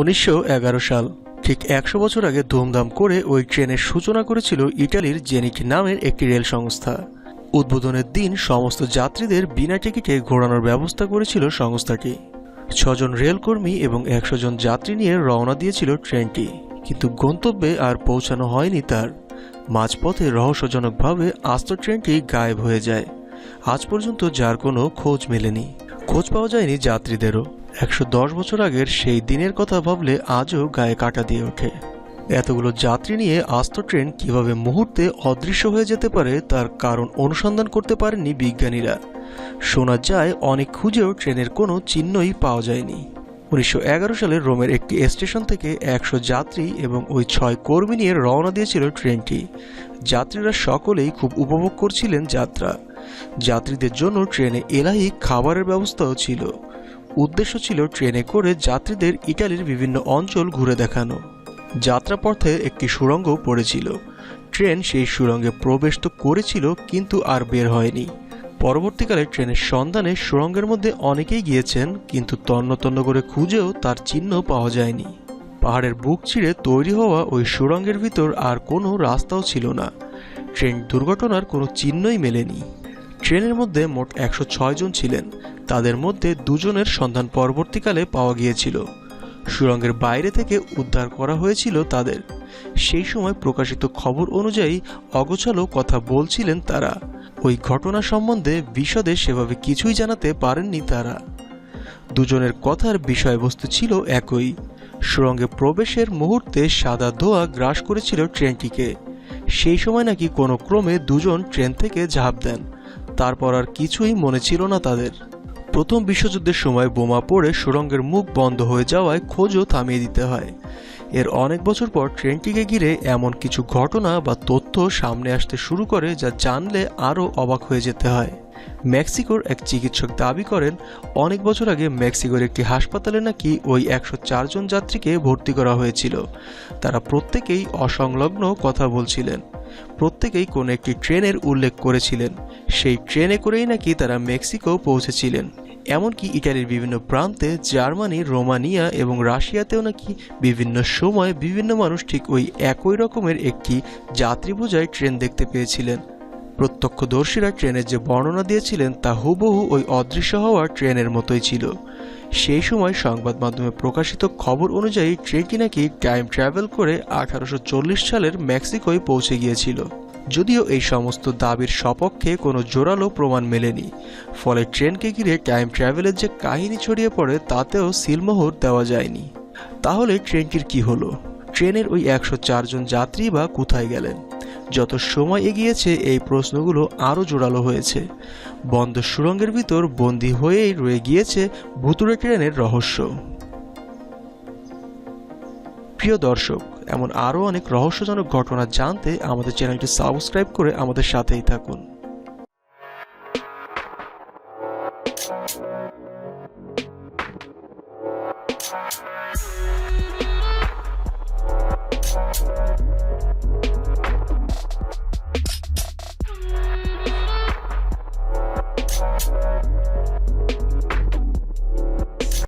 উনিশশো এগারো সাল। ঠিক একশো বছর আগে ধুমধাম করে ওই ট্রেনের সূচনা করেছিল ইটালির জেনিক নামের একটি রেল সংস্থা। উদ্বোধনের দিন সমস্ত যাত্রীদের বিনা টিকিটে ঘোরানোর ব্যবস্থা করেছিল সংস্থাটি। ছজন রেলকর্মী এবং একশো জন যাত্রী নিয়ে রওনা দিয়েছিল ট্রেনটি, কিন্তু গন্তব্যে আর পৌঁছানো হয়নি তার। মাঝপথে রহস্যজনকভাবে আস্ত ট্রেনটি গায়েব হয়ে যায়। আজ পর্যন্ত যার কোনো খোঁজ মেলেনি। খোঁজ পাওয়া যায়নি যাত্রীদেরও। একশো দশ বছর আগের সেই দিনের কথা ভাবলে আজও গায়ে কাটা দিয়ে ওঠে। এতগুলো যাত্রী নিয়ে আস্ত ট্রেন কীভাবে মুহূর্তে অদৃশ্য হয়ে যেতে পারে তার কারণ অনুসন্ধান করতে পারেননি বিজ্ঞানীরা। শোনা যায়, অনেক খুঁজেও ট্রেনের কোনো চিহ্নই পাওয়া যায়নি। উনিশশো এগারো সালে রোমের একটি স্টেশন থেকে একশো যাত্রী এবং ওই ছয় কর্মী নিয়ে রওনা দিয়েছিল ট্রেনটি। যাত্রীরা সকলেই খুব উপভোগ করছিলেন যাত্রা। যাত্রীদের জন্য ট্রেনে এলাহি খাবারের ব্যবস্থাও ছিল। উদ্দেশ্য ছিল ট্রেনে করে যাত্রীদের ইটালির বিভিন্ন অঞ্চল ঘুরে দেখানো। যাত্রাপথে একটি সুড়ঙ্গ পড়েছিল। ট্রেন সেই সুড়ঙ্গে প্রবেশ তো করেছিল, কিন্তু আর বের হয়নি। পরবর্তীকালে ট্রেনের সন্ধানে সুড়ঙ্গের মধ্যে অনেকেই গিয়েছেন, কিন্তু তন্ন তন্ন করে খুঁজেও তার চিহ্ন পাওয়া যায়নি। পাহাড়ের বুক চিড়ে তৈরি হওয়া ওই সুড়ঙ্গের ভিতর আর কোনো রাস্তাও ছিল না। ট্রেন দুর্ঘটনার কোনো চিহ্নই মেলেনি। ট্রেনের মধ্যে মোট একশো ছয় জন ছিলেন। তাদের মধ্যে দুজনের সন্ধান পরবর্তীকালে পাওয়া গিয়েছিল। সুরঙ্গের বাইরে থেকে উদ্ধার করা হয়েছিল তাদের। সেই সময় প্রকাশিত খবর অনুযায়ী অগোছালো কথা বলছিলেন তারা। ওই ঘটনা সম্বন্ধে বিশদে সেভাবে কিছুই জানাতে পারেননি তারা। দুজনের কথার বিষয়বস্তু ছিল একই। সুরঙ্গে প্রবেশের মুহূর্তে সাদা ধোয়া গ্রাস করেছিল ট্রেনটিকে। সেই সময় নাকি কোনো ক্রমে দুজন ট্রেন থেকে ঝাঁপ দেন। তারপর আর কিছুই মনে ছিল না তাদের। প্রথম বিশ্বযুদ্ধের সময় বোমা পড়ে সুড়ঙ্গের মুখ বন্ধ হয়ে যাওয়ায় খোঁজও থামিয়ে দিতে হয়। এর অনেক বছর পর ট্রেনটিকে ঘিরে এমন কিছু ঘটনা বা তথ্য সামনে আসতে শুরু করে যা জানলে আরও অবাক হয়ে যেতে হয়। মেক্সিকোর এক চিকিৎসক দাবি করেন, অনেক বছর আগে মেক্সিকোর একটি হাসপাতালে নাকি ওই একশো চারজন যাত্রীকে ভর্তি করা হয়েছিল। তারা প্রত্যেকেই অসংলগ্ন কথা বলছিলেন। প্রত্যেকেই কোনো একটি ট্রেনের উল্লেখ করেছিলেন। সেই ট্রেনে করেই নাকি তারা মেক্সিকো পৌঁছেছিলেন। এমনকি ইটালির বিভিন্ন প্রান্তে জার্মানি, রোমানিয়া এবং রাশিয়াতেও নাকি বিভিন্ন সময় বিভিন্ন মানুষ ঠিক ওই একই রকমের একটি যাত্রী ট্রেন দেখতে পেয়েছিলেন। প্রত্যক্ষদর্শীরা ট্রেনের যে বর্ণনা দিয়েছিলেন তা হুবহু ওই অদৃশ্য হওয়া ট্রেনের মতোই ছিল। সেই সময় সংবাদ মাধ্যমে প্রকাশিত খবর অনুযায়ী ট্রেনটি নাকি টাইম ট্রাভেল করে আঠারোশো চল্লিশ সালের মেক্সিকোয় পৌঁছে গিয়েছিল। যদিও এই সমস্ত দাবির সপক্ষে কোনো জোরালো প্রমাণ মেলেনি। ফলে ট্রেনকে ঘিরে টাইম ট্রাভেলের যে কাহিনী ছড়িয়ে পড়ে, তাতেও সিলমোহর দেওয়া যায়নি। তাহলে ট্রেনটির কি হলো? ট্রেনের ওই একশো জন যাত্রী বা কোথায় গেলেন? যত সময় এগিয়েছে, এই প্রশ্নগুলো আরও জোরালো হয়েছে। বন্ধ সুড়ঙ্গের ভিতর বন্দী হয়েই রয়ে গিয়েছে ভুতুরে ট্রেনের রহস্য। প্রিয় দর্শক, এমন আরও অনেক রহস্যজনক ঘটনা জানতে আমাদের চ্যানেলটি সাবস্ক্রাইব করে আমাদের সাথেই থাকুন।